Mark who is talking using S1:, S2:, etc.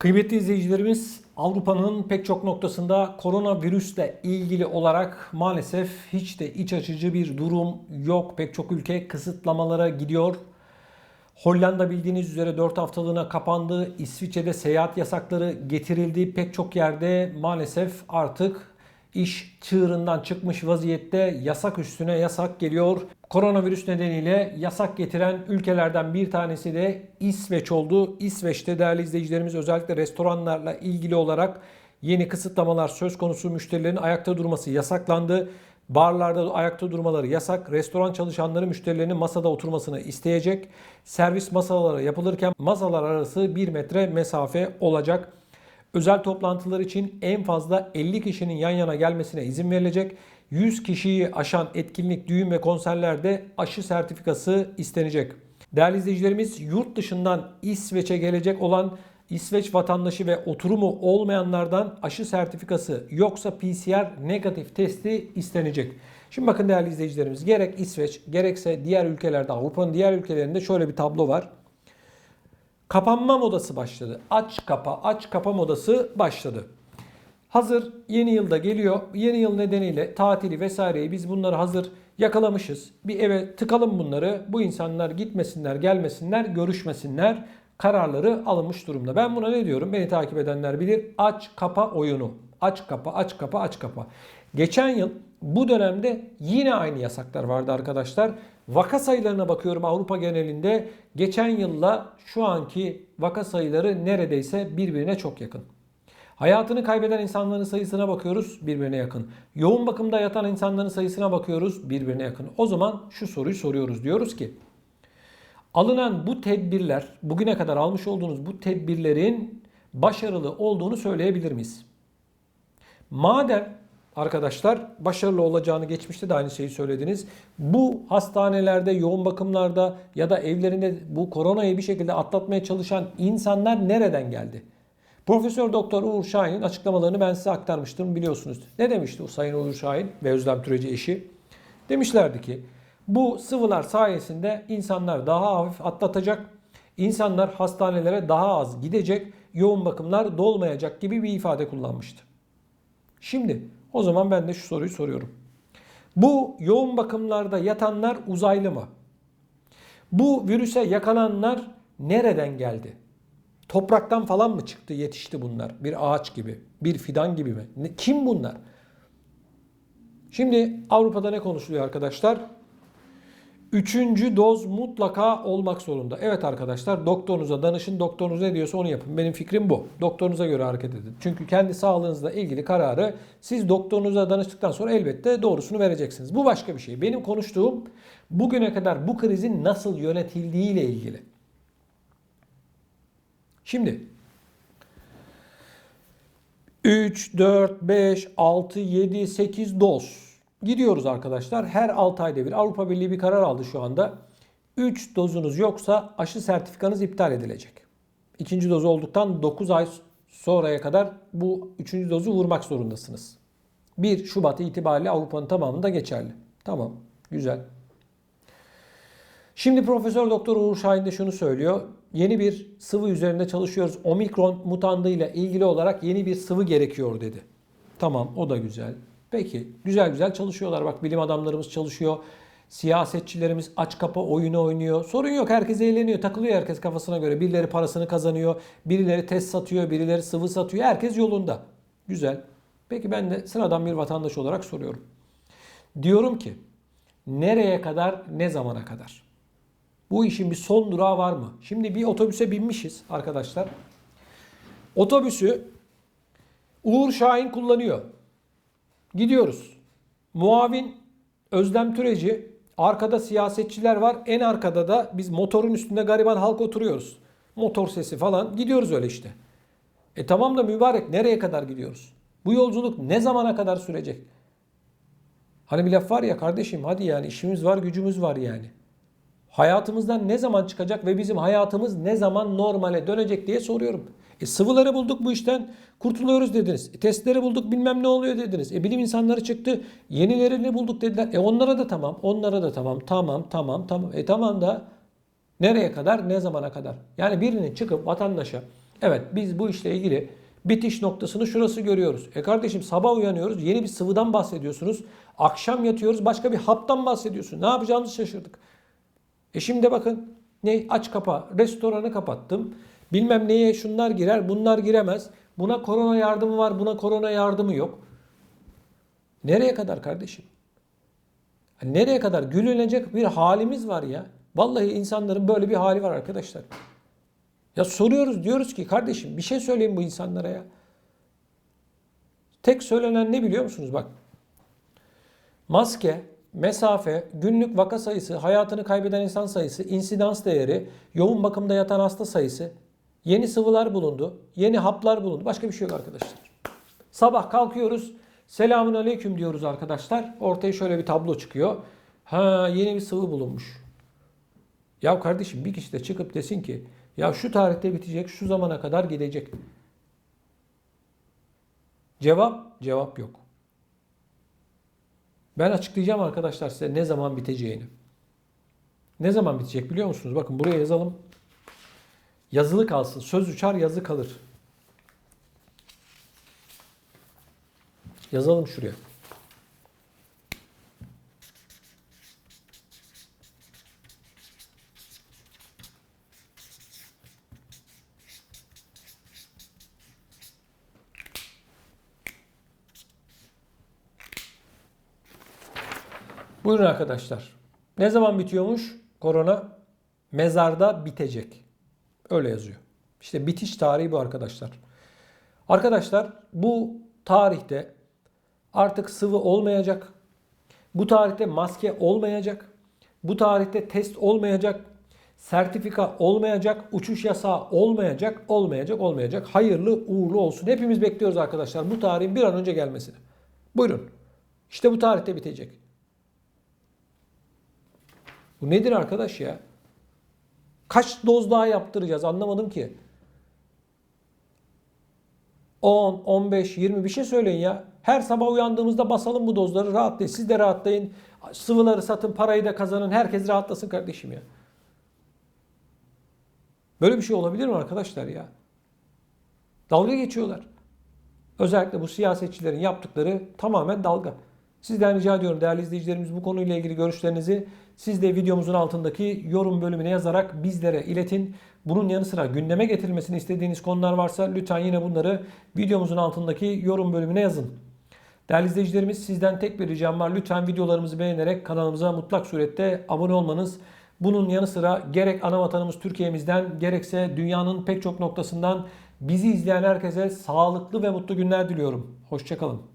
S1: Kıymetli izleyicilerimiz Avrupa'nın pek çok noktasında koronavirüsle ilgili olarak maalesef hiç de iç açıcı bir durum yok. Pek çok ülke kısıtlamalara gidiyor. Hollanda bildiğiniz üzere 4 haftalığına kapandı. İsviçre'de seyahat yasakları getirildi. Pek çok yerde maalesef artık iş çığırından çıkmış vaziyette yasak üstüne yasak geliyor. Koronavirüs nedeniyle yasak getiren ülkelerden bir tanesi de İsveç oldu. İsveç'te değerli izleyicilerimiz özellikle restoranlarla ilgili olarak yeni kısıtlamalar söz konusu müşterilerin ayakta durması yasaklandı. Barlarda ayakta durmaları yasak. Restoran çalışanları müşterilerinin masada oturmasını isteyecek. Servis masaları yapılırken masalar arası 1 metre mesafe olacak. Özel toplantılar için en fazla 50 kişinin yan yana gelmesine izin verilecek. 100 kişiyi aşan etkinlik, düğün ve konserlerde aşı sertifikası istenecek. Değerli izleyicilerimiz yurt dışından İsveç'e gelecek olan İsveç vatandaşı ve oturumu olmayanlardan aşı sertifikası yoksa PCR negatif testi istenecek. Şimdi bakın değerli izleyicilerimiz gerek İsveç gerekse diğer ülkelerde Avrupa'nın diğer ülkelerinde şöyle bir tablo var. Kapanma modası başladı. Aç kapa aç kapa modası başladı. Hazır yeni yılda geliyor. Yeni yıl nedeniyle tatili vesaireyi biz bunları hazır yakalamışız. Bir eve tıkalım bunları. Bu insanlar gitmesinler, gelmesinler, görüşmesinler. Kararları alınmış durumda. Ben buna ne diyorum? Beni takip edenler bilir. Aç kapa oyunu. Aç kapa, aç kapa, aç kapa. Geçen yıl bu dönemde yine aynı yasaklar vardı arkadaşlar. Vaka sayılarına bakıyorum Avrupa genelinde. Geçen yılla şu anki vaka sayıları neredeyse birbirine çok yakın. Hayatını kaybeden insanların sayısına bakıyoruz birbirine yakın. Yoğun bakımda yatan insanların sayısına bakıyoruz birbirine yakın. O zaman şu soruyu soruyoruz. Diyoruz ki alınan bu tedbirler, bugüne kadar almış olduğunuz bu tedbirlerin başarılı olduğunu söyleyebilir miyiz? Madem arkadaşlar başarılı olacağını geçmişte de aynı şeyi söylediniz. Bu hastanelerde, yoğun bakımlarda ya da evlerinde bu koronayı bir şekilde atlatmaya çalışan insanlar nereden geldi? Profesör Doktor Uğur Şahin'in açıklamalarını ben size aktarmıştım biliyorsunuz. Ne demişti o Sayın Uğur Şahin ve Özlem Türeci eşi? Demişlerdi ki bu sıvılar sayesinde insanlar daha hafif atlatacak, insanlar hastanelere daha az gidecek, yoğun bakımlar dolmayacak gibi bir ifade kullanmıştı. Şimdi o zaman ben de şu soruyu soruyorum. Bu yoğun bakımlarda yatanlar uzaylı mı? Bu virüse yakalananlar nereden geldi? Topraktan falan mı çıktı, yetişti bunlar? Bir ağaç gibi, bir fidan gibi mi? Kim bunlar? Şimdi Avrupa'da ne konuşuluyor arkadaşlar? Üçüncü doz mutlaka olmak zorunda. Evet arkadaşlar doktorunuza danışın. Doktorunuz ne diyorsa onu yapın. Benim fikrim bu. Doktorunuza göre hareket edin. Çünkü kendi sağlığınızla ilgili kararı siz doktorunuza danıştıktan sonra elbette doğrusunu vereceksiniz. Bu başka bir şey. Benim konuştuğum bugüne kadar bu krizin nasıl yönetildiği ile ilgili. Şimdi 3, 4, 5, 6, 7, 8 doz. Gidiyoruz arkadaşlar. Her 6 ayda bir Avrupa Birliği bir karar aldı şu anda. 3 dozunuz yoksa aşı sertifikanız iptal edilecek. İkinci doz olduktan 9 ay sonraya kadar bu üçüncü dozu vurmak zorundasınız. 1 Şubat itibariyle Avrupa'nın tamamında geçerli. Tamam, güzel. Şimdi Profesör Doktor Uğur Şahin de şunu söylüyor. Yeni bir sıvı üzerinde çalışıyoruz. Omikron mutandıyla ilgili olarak yeni bir sıvı gerekiyor dedi. Tamam o da güzel. Peki güzel güzel çalışıyorlar. Bak bilim adamlarımız çalışıyor. Siyasetçilerimiz aç kapa oyunu oynuyor. Sorun yok. Herkes eğleniyor. Takılıyor herkes kafasına göre. Birileri parasını kazanıyor. Birileri test satıyor. Birileri sıvı satıyor. Herkes yolunda. Güzel. Peki ben de sıradan bir vatandaş olarak soruyorum. Diyorum ki nereye kadar ne zamana kadar? Bu işin bir son durağı var mı? Şimdi bir otobüse binmişiz arkadaşlar. Otobüsü Uğur Şahin kullanıyor. Gidiyoruz. Muavin Özlem Türeci, arkada siyasetçiler var. En arkada da biz motorun üstünde gariban halk oturuyoruz. Motor sesi falan. Gidiyoruz öyle işte. E tamam da mübarek nereye kadar gidiyoruz? Bu yolculuk ne zamana kadar sürecek? Hani bir laf var ya kardeşim hadi yani işimiz var gücümüz var yani. Hayatımızdan ne zaman çıkacak ve bizim hayatımız ne zaman normale dönecek diye soruyorum. E sıvıları bulduk bu işten kurtuluyoruz dediniz. E testleri bulduk bilmem ne oluyor dediniz. E bilim insanları çıktı yenilerini bulduk dediler. E onlara da tamam onlara da tamam tamam tamam tamam. E tamam da nereye kadar ne zamana kadar? Yani birinin çıkıp vatandaşa Evet biz bu işle ilgili bitiş noktasını şurası görüyoruz. E kardeşim sabah uyanıyoruz yeni bir sıvıdan bahsediyorsunuz. Akşam yatıyoruz başka bir haptan bahsediyorsun. Ne yapacağımızı şaşırdık. E şimdi bakın ne aç kapa restoranı kapattım. Bilmem neye şunlar girer bunlar giremez. Buna korona yardımı var buna korona yardımı yok. Nereye kadar kardeşim? Nereye kadar gülünecek bir halimiz var ya. Vallahi insanların böyle bir hali var arkadaşlar. Ya soruyoruz diyoruz ki kardeşim bir şey söyleyin bu insanlara ya. Tek söylenen ne biliyor musunuz? Bak. Maske, mesafe, günlük vaka sayısı, hayatını kaybeden insan sayısı, insidans değeri, yoğun bakımda yatan hasta sayısı, yeni sıvılar bulundu, yeni haplar bulundu. Başka bir şey yok arkadaşlar. Sabah kalkıyoruz. Selamun aleyküm diyoruz arkadaşlar. Ortaya şöyle bir tablo çıkıyor. Ha yeni bir sıvı bulunmuş. Ya kardeşim bir kişi de çıkıp desin ki ya şu tarihte bitecek, şu zamana kadar gidecek. Cevap, cevap yok. Ben açıklayacağım arkadaşlar size ne zaman biteceğini. Ne zaman bitecek biliyor musunuz? Bakın buraya yazalım. Yazılı kalsın. Söz uçar yazı kalır. Yazalım şuraya. Buyurun arkadaşlar. Ne zaman bitiyormuş korona? Mezarda bitecek. Öyle yazıyor. İşte bitiş tarihi bu arkadaşlar. Arkadaşlar bu tarihte artık sıvı olmayacak. Bu tarihte maske olmayacak. Bu tarihte test olmayacak. Sertifika olmayacak. Uçuş yasağı olmayacak. Olmayacak, olmayacak. Hayırlı uğurlu olsun. Hepimiz bekliyoruz arkadaşlar bu tarihin bir an önce gelmesini. Buyurun. İşte bu tarihte bitecek. Bu nedir arkadaş ya? Kaç doz daha yaptıracağız anlamadım ki. 10, 15, 20 bir şey söyleyin ya. Her sabah uyandığımızda basalım bu dozları rahatlayın. Siz de rahatlayın. Sıvıları satın, parayı da kazanın. Herkes rahatlasın kardeşim ya. Böyle bir şey olabilir mi arkadaşlar ya? Dalga geçiyorlar. Özellikle bu siyasetçilerin yaptıkları tamamen dalga. Sizden rica ediyorum değerli izleyicilerimiz bu konuyla ilgili görüşlerinizi siz de videomuzun altındaki yorum bölümüne yazarak bizlere iletin. Bunun yanı sıra gündeme getirilmesini istediğiniz konular varsa lütfen yine bunları videomuzun altındaki yorum bölümüne yazın. Değerli izleyicilerimiz sizden tek bir ricam var. Lütfen videolarımızı beğenerek kanalımıza mutlak surette abone olmanız. Bunun yanı sıra gerek ana vatanımız Türkiye'mizden gerekse dünyanın pek çok noktasından bizi izleyen herkese sağlıklı ve mutlu günler diliyorum. Hoşçakalın.